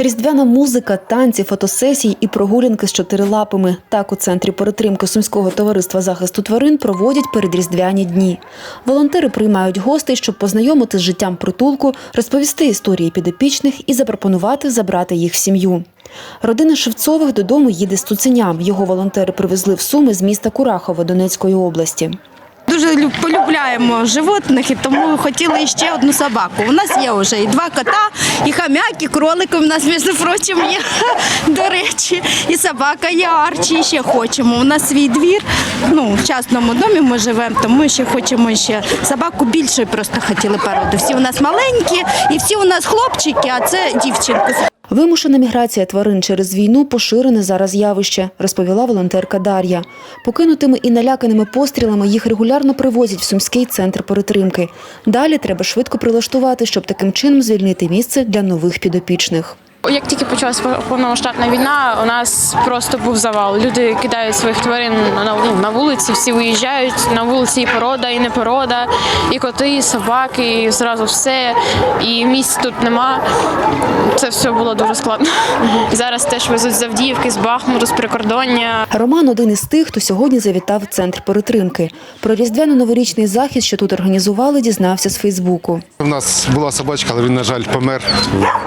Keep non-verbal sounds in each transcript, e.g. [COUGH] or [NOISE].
Різдвяна музика, танці, фотосесії і прогулянки з чотирилапими. Так у центрі перетримки Сумського товариства захисту тварин проводять передріздвяні дні. Волонтери приймають гостей, щоб познайомити з життям притулку, розповісти історії підопічних і запропонувати забрати їх в сім'ю. Родина Шевцових додому їде з цуценям. Його волонтери привезли в Суми з міста Курахова Донецької області. Дуже полюбляємо животних і тому хотіли ще одну собаку. У нас є вже і два кота, і хомяк, і кролик у нас, між прочим, є, [LAUGHS] до речі, і собака є Арчі, і ще хочемо. У нас свій двір, ну, в частному домі ми живемо, тому ще хочемо ще собаку більше просто хотіли породу. Всі у нас маленькі, і всі у нас хлопчики, а це дівчинки. Вимушена міграція тварин через війну поширене зараз явище, розповіла волонтерка Дар'я. Покинутими і наляканими пострілами їх регулярно привозять в сумський центр перетримки. Далі треба швидко прилаштувати, щоб таким чином звільнити місце для нових підопічних. Як тільки почалась повномасштабна війна, у нас просто був завал. Люди кидають своїх тварин на, ну, на вулиці, всі виїжджають. На вулиці і порода, і не порода, і коти, і собаки, і зразу все. І місць тут нема. Це все було дуже складно. Зараз теж везуть з Авдіївки, з Бахмуту, з прикордоння. Роман один із тих, хто сьогодні завітав в центр перетримки. Про різдвяно-новорічний захід, що тут організували, дізнався з Фейсбуку. У нас була собачка, але він, на жаль, помер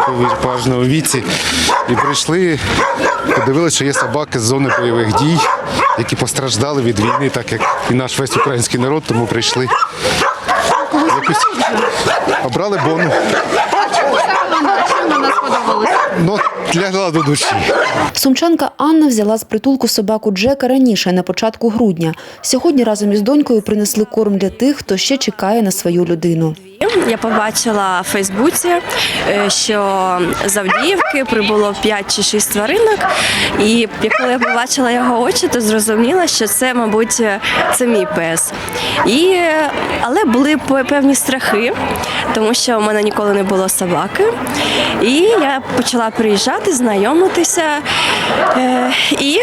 у поважному віці. І прийшли, подивилися, що є собаки з зони бойових дій, які постраждали від війни, так як і наш весь український народ, тому прийшли. Якусь обрали бону. Ну, лягла до душі. Сумчанка Анна взяла з притулку собаку Джека раніше, на початку грудня. Сьогодні разом із донькою принесли корм для тих, хто ще чекає на свою людину. Я побачила в Фейсбуці, е, що з Авдіївки прибуло 5 чи 6 тваринок. І коли я побачила його очі, то зрозуміла, що це, мабуть, це мій пес. І, але були пе- певні страхи, тому що в мене ніколи не було собаки. І я почала приїжджати, знайомитися і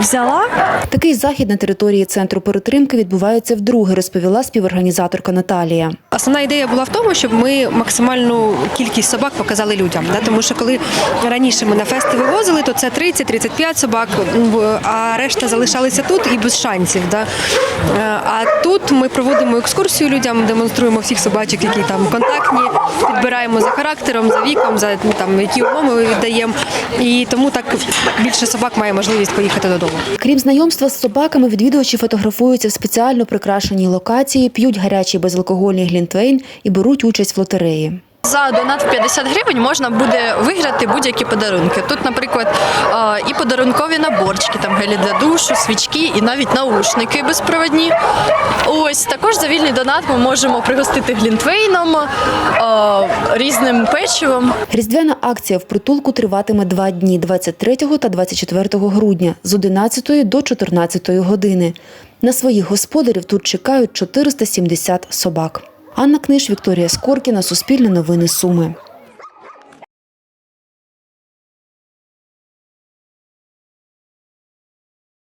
взяла Такий захід на території центру перетримки відбувається вдруге, розповіла співорганізаторка Наталія. Основна ідея була в тому, щоб ми максимальну кількість собак показали людям. Да? Тому що коли раніше ми на фести вивозили, то це 30-35 собак, а решта залишалися тут і без шансів. Да? Е, А тут ми проводимо екскурсію людям, демонструємо всіх собачок, які там контактні, підбираємо за характером, за віком, за ну, там які умови віддаємо. І тому так більше собак має можливість поїхати додому. Крім знайомства з собаками, відвідувачі фотографуються в спеціально прикрашеній локації, п'ють гарячий безалкогольний глінтвейн і беруть участь в лотереї. За донат в 50 гривень можна буде виграти будь-які подарунки. Тут, наприклад, і подарункові наборчики, там гелі для душу, свічки і навіть наушники безпроводні. Ось також за вільний донат ми можемо пригостити глінтвейном, різним печивом. Різдвяна акція в притулку триватиме два дні 23 та 24 грудня з 11 до 14 години. На своїх господарів тут чекають 470 собак. Анна Книж, Вікторія Скоркіна, Суспільне новини Суми.